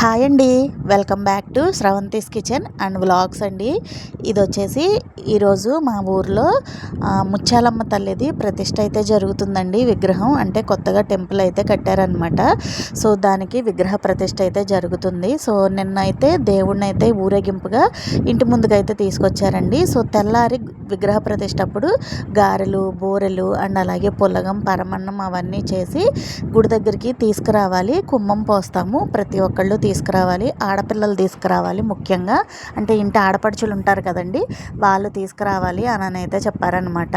Hi అండి. Welcome back to Sravanthi's kitchen and vlogs అండి. ఇది వచ్చేసి ఈరోజు మా ఊర్లో ముత్యాలమ్మ తల్లిది ప్రతిష్ట అయితే జరుగుతుందండి విగ్రహం. అంటే కొత్తగా టెంపుల్ అయితే కట్టారనమాట సో దానికి విగ్రహ ప్రతిష్ట అయితే జరుగుతుంది. సో నిన్న అయితే దేవుడిని అయితే ఊరేగింపుగా ఇంటి ముందుకైతే తీసుకొచ్చారండి. సో తెల్లారి విగ్రహ ప్రతిష్ట అప్పుడు గారెలు బూరెలు అండ్ అలాగే పులగం పరమన్నం అవన్నీ చేసి గుడి దగ్గరికి తీసుకురావాలి. కుమ్మం పోస్తాము. ప్రతి ఒక్కళ్ళు తీసుకురావాలి ఆడపిల్లలు తీసుకురావాలి ముఖ్యంగా. అంటే ఇంటి ఆడపడుచులు ఉంటారు కదండి వాళ్ళు తీసుకురావాలి అని అయితే చెప్పారనమాట.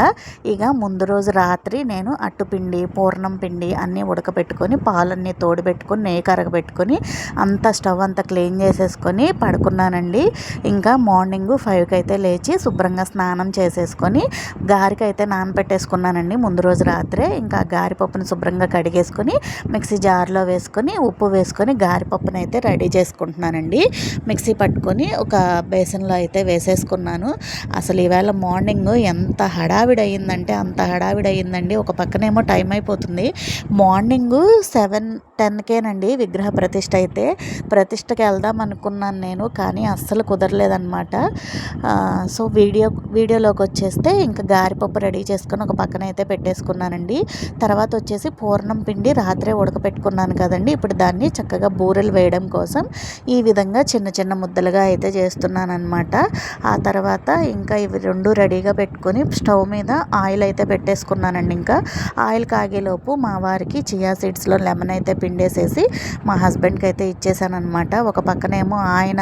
ఇక ముందు రోజు రాత్రి నేను అట్టుపిండి పూర్ణం పిండి అన్నీ ఉడకబెట్టుకొని పాలన్నీ తోడుబెట్టుకొని నెయ్యి కరగబెట్టుకొని అంతా స్టవ్ అంతా క్లీన్ చేసేసుకొని పడుకున్నానండి. ఇంకా మార్నింగ్ ఫైవ్కి అయితే లేచి శుభ్రంగా స్నానం చేసేసుకొని గారికి అయితే నానబెట్టేసుకున్నానండి ముందు రోజు రాత్రే. ఇంకా గారిపప్పును శుభ్రంగా కడిగేసుకొని మిక్సీ జార్లో వేసుకొని ఉప్పు వేసుకొని గారిపప్పునైతే రెడీ చేసుకుంటున్నానండి. మిక్సీ పట్టుకొని ఒక బేసన్లో అయితే వేసేసుకున్నాను. అసలు ఈవేళ మార్నింగ్ ఎంత హడావిడి అయ్యిందంటే అంత హడావిడి అయ్యిందండి ఒక పక్కనేమో టైం అయిపోతుంది. మార్నింగ్ సెవెన్ టెన్కేనండి విగ్రహ ప్రతిష్ట అయితే. ప్రతిష్టకి వెళ్దాం అనుకున్నాను నేను కానీ అస్సలు కుదరలేదనమాట సో వీడియో వీడియోలోకి వచ్చేస్తే ఇంకా గారిపప్పు రెడీ చేసుకొని ఒక పక్కన అయితే పెట్టేసుకున్నానండి. తర్వాత వచ్చేసి పూర్ణం పిండి రాత్రే ఉడకపెట్టుకున్నాను కదండి. ఇప్పుడు దాన్ని చక్కగా బూరెలు వేయడం కోసం ఈ విధంగా చిన్న చిన్న ముద్దలుగా అయితే చేస్తున్నాను అనమాట ఆ తర్వాత ఇంకా ఇవి రెండు రెడీగా పెట్టుకొని స్టవ్ మీద ఆయిల్ అయితే పెట్టేసుకున్నానండి ఇంకా. ఆయిల్ కాగేలోపు మా వారికి చియా సీడ్స్లో లెమన్ అయితే పిండేసేసి మా హస్బెండ్కి అయితే ఇచ్చేసానమాట ఒక పక్కనేమో ఆయన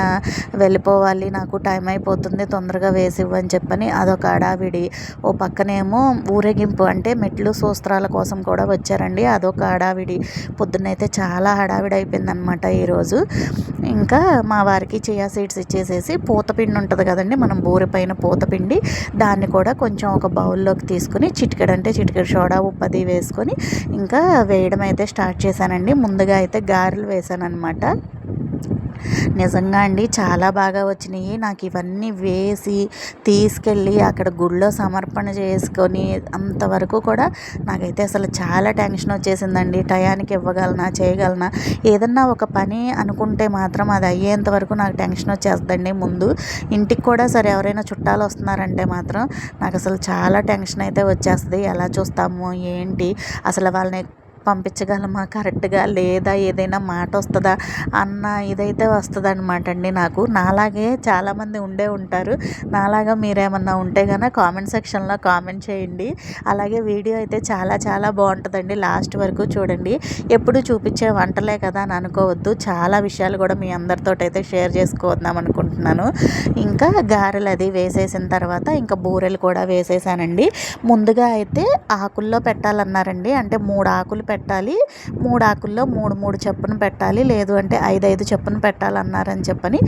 వెళ్ళిపోవాలి నాకు టైం అయిపోతుంది తొందరగా వేసి ఇవ్వని చెప్పని అదొక హడావిడి. ఓ పక్కనేమో ఊరేగింపు అంటే మెట్లు సూస్త్రాల కోసం కూడా వచ్చారండి. అదొక హడావిడి. పొద్దున్నైతే చాలా హడావిడి అయిపోయిందనమాట ఈరోజు. ఇంకా మా వారికి చియా సీడ్స్ ఇచ్చేసేసి పూతపిండి ఉంటుంది కదండి మనం బూరె పైన పూతపిండి దాన్ని కూడా కొంచెం ఒక బౌల్లోకి తీసుకుని చిటికెడు అంటే చిటికెడు సోడా ఉప్పది వేసుకొని ఇంకా వేయడం అయితే స్టార్ట్ చేశానండి. ముందుగా అయితే గారెలు వేసాను నిజంగా అండి చాలా బాగా వచ్చినాయి. నాకు ఇవన్నీ వేసి తీసుకెళ్ళి అక్కడ గుళ్ళో సమర్పణ చేసుకొని అంతవరకు కూడా నాకైతే అసలు చాలా టెన్షన్ వచ్చేసిందండి. టయానికి ఇవ్వగలనా చేయగలనా? ఏదన్నా ఒక పని అనుకుంటే మాత్రం అది అయ్యేంత వరకు నాకు టెన్షన్ వచ్చేస్తుందండి. ముందు ఇంటికి కూడా సరే ఎవరైనా చుట్టాలు వస్తున్నారంటే మాత్రం నాకు అసలు చాలా టెన్షన్ అయితే వచ్చేస్తుంది. ఎలా చూస్తాము ఏంటి? అసలు వాళ్ళని పంపించగలమా? కరెక్ట్గా లేదా? ఏదైనా మాట వస్తుందా? అన్న ఇదైతే వస్తుంది అనమాట అండి నాకు. నాలాగే చాలామంది ఉండే ఉంటారు. నాలాగా మీరేమన్నా ఉంటే కనుక కామెంట్ సెక్షన్లో కామెంట్ చేయండి. అలాగే వీడియో అయితే చాలా చాలా బాగుంటుందండి. లాస్ట్ వరకు చూడండి. ఎప్పుడు చూపించే వంటలే కదా అని అనుకోవద్దు. చాలా విషయాలు కూడా మీ అందరితో అయితే షేర్ చేసుకుందాం అనుకుంటున్నాను. ఇంకా గారెలు అది వేసేసిన తర్వాత ఇంకా బూరెలు కూడా వేసేసానండి. ముందుగా అయితే ఆకుల్లో పెట్టాలన్నారండి. అంటే మూడు ఆకులు పెట్టాలి మూడు ఆకుల్లో మూడు మూడు చెప్పున పెట్టాలి. లేదు అంటే ఐదు ఐదు చెప్పున పెట్టాలన్నారని చెప్పని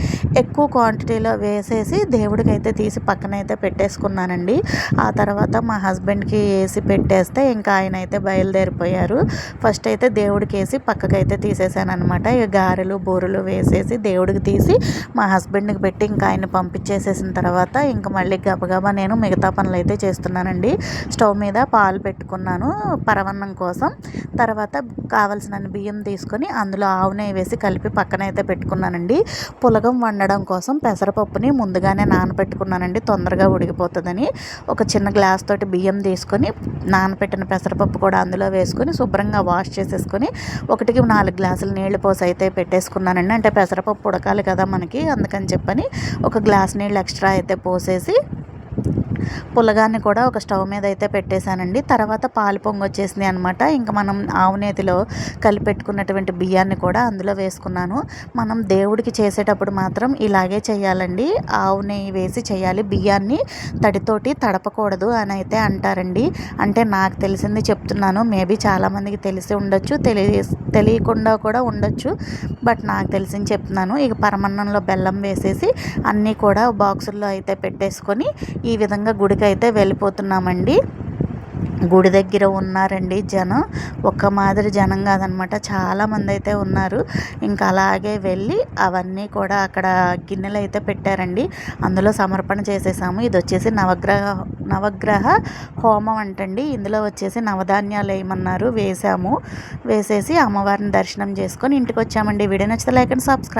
ఎక్కువ క్వాంటిటీలో వేసేసి దేవుడికి అయితే తీసి పక్కన అయితే పెట్టేసుకున్నానండి. ఆ తర్వాత మా హస్బెండ్కి వేసి పెట్టేస్తే ఇంకా ఆయన అయితే బయలుదేరిపోయారు. ఫస్ట్ అయితే దేవుడికి వేసి పక్కకైతే తీసేసాను అనమాట ఇక గారెలు బూరెలు వేసేసి దేవుడికి తీసి మా హస్బెండ్కి పెట్టి ఇంకా ఆయన పంపించేసేసిన తర్వాత ఇంకా మళ్ళీ గబగబా నేను మిగతా పనులు అయితే చేస్తున్నానండి. స్టవ్ మీద పాలు పెట్టుకున్నాను పరవన్నం కోసం. తర్వాత కావలసిన బియ్యం తీసుకొని అందులో ఆవు నెయ్యి వేసి కలిపి పక్కన అయితే పెట్టుకున్నానండి. పులగం వండడం కోసం పెసరపప్పుని ముందుగానే నానబెట్టుకున్నానండి తొందరగా ఉడికిపోతుందని ఒక చిన్న గ్లాస్ తోటి బియ్యం తీసుకొని నానబెట్టిన పెసరపప్పు కూడా అందులో వేసుకొని శుభ్రంగా వాష్ చేసేసుకొని ఒకటికి నాలుగు గ్లాసులు నీళ్ళు పోసి అయితే పెట్టేసుకున్నానండి. అంటే పెసరపప్పు ఉడకాలి కదా మనకి అందుకని చెప్పని ఒక గ్లాస్ నీళ్ళు ఎక్స్ట్రా అయితే పోసేసి పులగాన్ని కూడా ఒక స్టవ్ మీద అయితే పెట్టేశానండి. తర్వాత పాలు పొంగి వచ్చేసింది అనమాట ఇంకా మనం ఆవు నేతిలో కలిపెట్టుకున్నటువంటి బియ్యాన్ని కూడా అందులో వేసుకున్నాను. మనం దేవుడికి చేసేటప్పుడు మాత్రం ఇలాగే చేయాలండి. ఆవు నెయ్యి వేసి చేయాలి. బియ్యాన్ని తడితోటి తడపకూడదు అని అయితే అంటారండి. అంటే నాకు తెలిసింది చెప్తున్నాను. మేబీ చాలామందికి తెలిసి ఉండొచ్చు. తెలియ తెలియకుండా కూడా ఉండొచ్చు. బట్ నాకు తెలిసింది చెప్తున్నాను. ఇక పరమన్నంలో బెల్లం వేసేసి అన్నీ కూడా బాక్సుల్లో అయితే పెట్టేసుకొని ఈ విధంగా గుడికి అయితే వెళ్ళిపోతున్నామండి. గుడి దగ్గర ఉన్నారండి జనం. ఒక్క మాదిరి జనం కాదనమాట. చాలామంది అయితే ఉన్నారు. ఇంకా అలాగే వెళ్ళి అవన్నీ కూడా అక్కడ గిన్నెలు అయితే పెట్టారండి. అందులో సమర్పణ చేసేసాము. ఇది వచ్చేసి నవగ్రహ నవగ్రహ హోమం అంటండి. ఇందులో వచ్చేసి నవధాన్యాలు వేయమన్నారు వేసాము. వేసేసి అమ్మవారిని దర్శనం చేసుకొని ఇంటికి వచ్చామండి. వీడియో నచ్చితే లైక్ అండ్ సబ్స్క్రైబ్